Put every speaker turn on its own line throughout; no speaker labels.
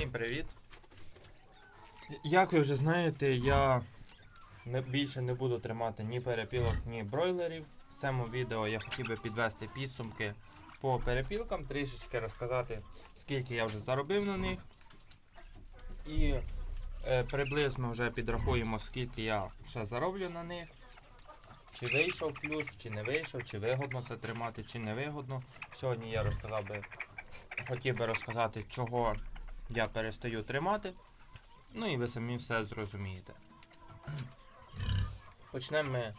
Всім привіт! Як ви вже знаєте, я не, більше не буду тримати ні перепілок, ні бройлерів. В цьому відео я хотів би підвести підсумки по перепілкам, трішечки розказати, скільки я вже заробив на них. І е, приблизно вже підрахуємо, скільки я ще зароблю на них. Чи вийшов плюс, чи не вийшов, чи вигодно це тримати, чи не вигодно. Сьогодні я розказав би, хотів би розказати, чого я перестаю тримати. Ну і ви самі все зрозумієте. Почнемо ми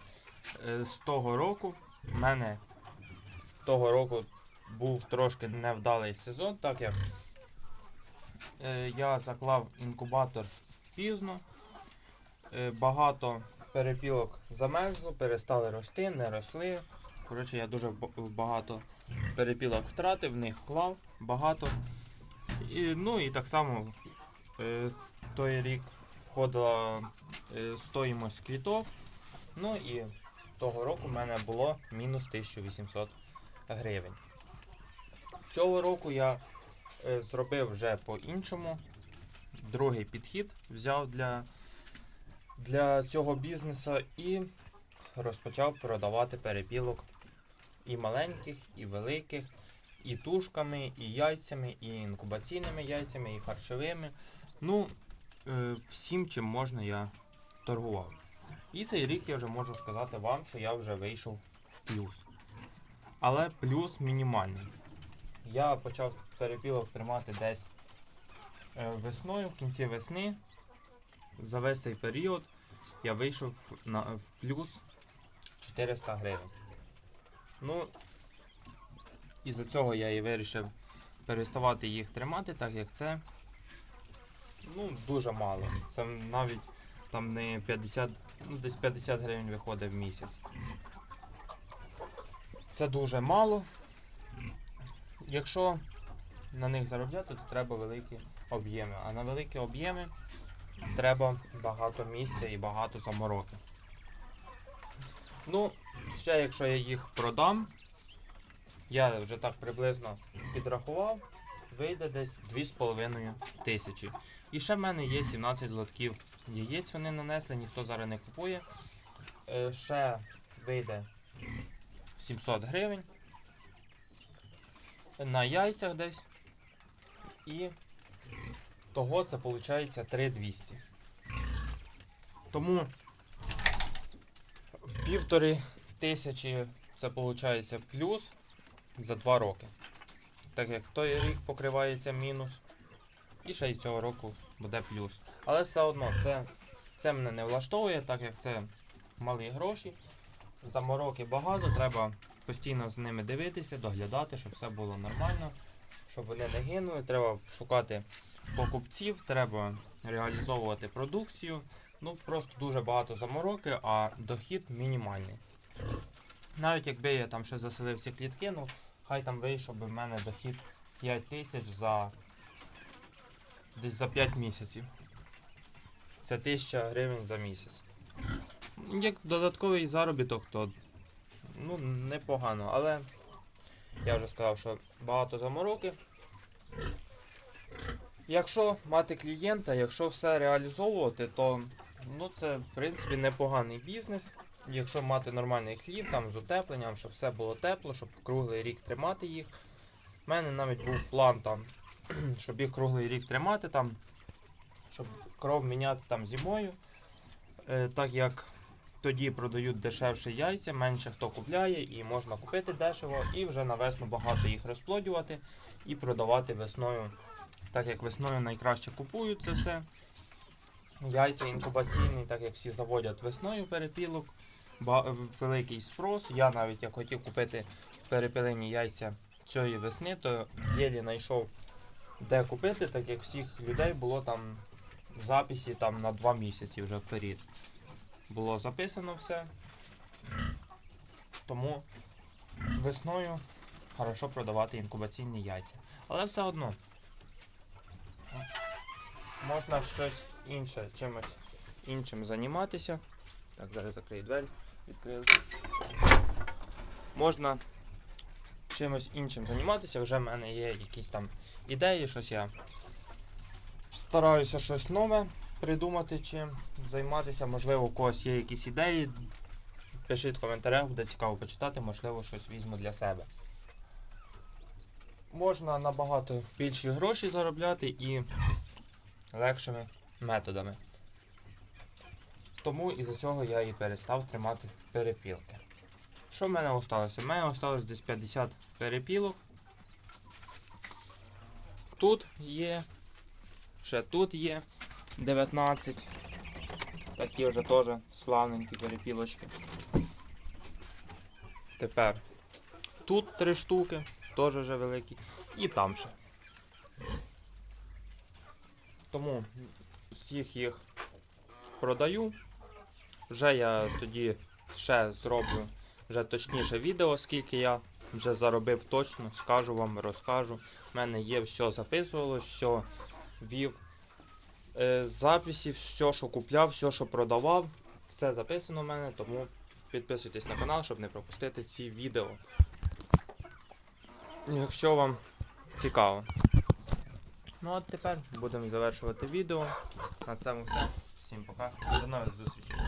е, з того року. У мене того року був трошки невдалий сезон, так як е, я заклав інкубатор пізно. Е, багато перепілок замерзло, перестали рости, не росли. Коротше, я дуже багато перепілок втратив, в них клав багато. І, ну і так само е, той рік входила е, стоїмость квіток. Ну і того року в мене було мінус 1800 гривень. Цього року я е, зробив вже по-іншому. Другий підхід взяв для, для цього бізнесу і розпочав продавати перепілок і маленьких, і великих, і тушками, і яйцями, і інкубаційними яйцями, і харчовими. Ну, е, всім, чим можна, я торгував. І цей рік я вже можу сказати вам, що я вже вийшов в плюс. Але плюс мінімальний. Я почав перепілок тримати десь е, весною, в кінці весни. За весь цей період я вийшов на, в плюс 400 гривень. Ну, із-за цього я і вирішив переставати їх тримати, так як це ну, дуже мало. Це навіть там не 50, ну десь 50 гривень виходить в місяць. Це дуже мало. Якщо на них заробляти, то треба великі об'єми. А на великі об'єми треба багато місця і багато замороки. Ну, ще якщо я їх продам, я вже так приблизно підрахував, вийде десь 2,5 тисячі. І ще в мене є 17 лотків яєць, вони нанесли, ніхто зараз не купує. Е, ще вийде 700 гривень. На яйцях десь. І того це виходить 3200. Тому півтори тисячі це виходить плюс за 2 роки. Так як той рік покривається мінус. І ще й цього року буде плюс. Але все одно це, це мене не влаштовує, так як це малі гроші. Замороки багато, треба постійно з ними дивитися, доглядати, щоб все було нормально, щоб вони не гинули. Треба шукати покупців, треба реалізовувати продукцію. Ну просто дуже багато замороки, а дохід мінімальний. Навіть якби я там ще заселив ці клітки, ну хай там вийшов би в мене дохід 5 тисяч за десь за 5 місяців. Це 1000 гривень за місяць. Як додатковий заробіток, то ну, непогано, але я вже сказав, що багато замороки. Якщо мати клієнта, якщо все реалізовувати, то ну, це в принципі непоганий бізнес. Якщо мати нормальний хлів, там з утепленням, щоб все було тепло, щоб круглий рік тримати їх. У мене навіть був план там, щоб їх круглий рік тримати там, щоб кров міняти там зимою. Е, так як тоді продають дешевше яйця, менше хто купляє і можна купити дешево і вже на весну багато їх розплодювати і продавати весною. Так як весною найкраще купують це все. Яйця інкубаційні, так як всі заводять весною перепілок, великий спрос. Я навіть як хотів купити перепілені яйця цієї весни, то єлі знайшов де купити, так як всіх людей було там записі там на 2 місяці вже вперед. Було записано все. Тому весною хорошо продавати інкубаційні яйця. Але все одно можна щось інше, чимось іншим займатися. Так, зараз закрию двері, відкрили. Можна чимось іншим займатися, вже в мене є якісь там ідеї, щось я стараюся щось нове придумати чим займатися. Можливо, у когось є якісь ідеї. Пишіть в коментарях, буде цікаво почитати, можливо, щось візьму для себе. Можна набагато більші гроші заробляти і легшими методами. Тому із-за цього я і перестав тримати перепілки. Що в мене осталося? У мене осталось десь 50 перепілок. Тут є. Ще тут є 19. Такі вже теж славненькі перепілочки. Тепер тут три штуки, теж вже великі. І там ще. Тому всіх їх продаю. Вже я тоді ще зроблю вже точніше відео, скільки я вже заробив точно, скажу вам, розкажу. У мене є все записувалось, все вів е, записі, все, що купляв, все, що продавав, все записано в мене, тому підписуйтесь на канал, щоб не пропустити ці відео. Якщо вам цікаво. Ну а тепер будемо завершувати відео. На цьому все. Всім пока. До нових зустрічей.